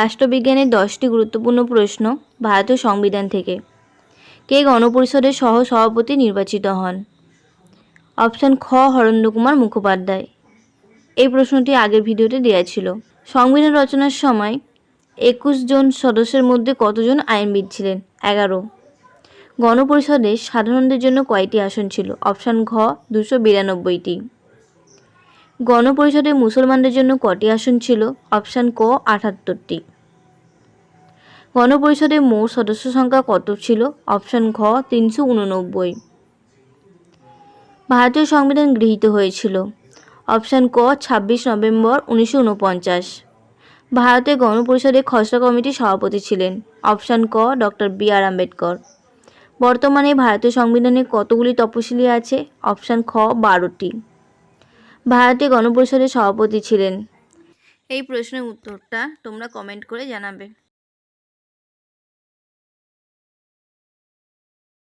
রাষ্ট্রবিজ্ঞানের দশটি গুরুত্বপূর্ণ প্রশ্ন ভারতীয় সংবিধান থেকে। কে গণপরিষদের সহ সভাপতি নির্বাচিত হন? অপশান খ হরেন্দ্র কুমার মুখোপাধ্যায়। এই প্রশ্নটি আগের ভিডিওতে দেওয়া ছিল। সংবিধান রচনার সময় একুশ জন সদস্যের মধ্যে কতজন আইনবিদ ছিলেন? এগারো। গণপরিষদে সাধারণদের জন্য কয়টি আসন ছিল? অপশান ঘ, দুশো বিরানব্বইটি। গণপরিষদে মুসলমানদের জন্য কটি আসন ছিল? অপশান ক, আটাত্তরটি। গণপরিষদে মোট সদস্য সংখ্যা কত ছিল? অপশান ঘ, তিনশো উননব্বই। ভারতীয় সংবিধান গৃহীত হয়েছিল। অপশান ক, ছাব্বিশ নভেম্বর উনিশশো উনপঞ্চাশ। ভারতের গণপরিষদের খসড়া কমিটির সভাপতি ছিলেন। অপশান ক, ডক্টর বি আর আম্বেদকর। বর্তমানে ভারতীয় সংবিধানে কতগুলি তপশিলি আছে? অপশান খ, বারোটি। ভারতীয় গণপরিষদের সভাপতি ছিলেন। এই প্রশ্নের উত্তরটা তোমরা কমেন্ট করে জানাবে।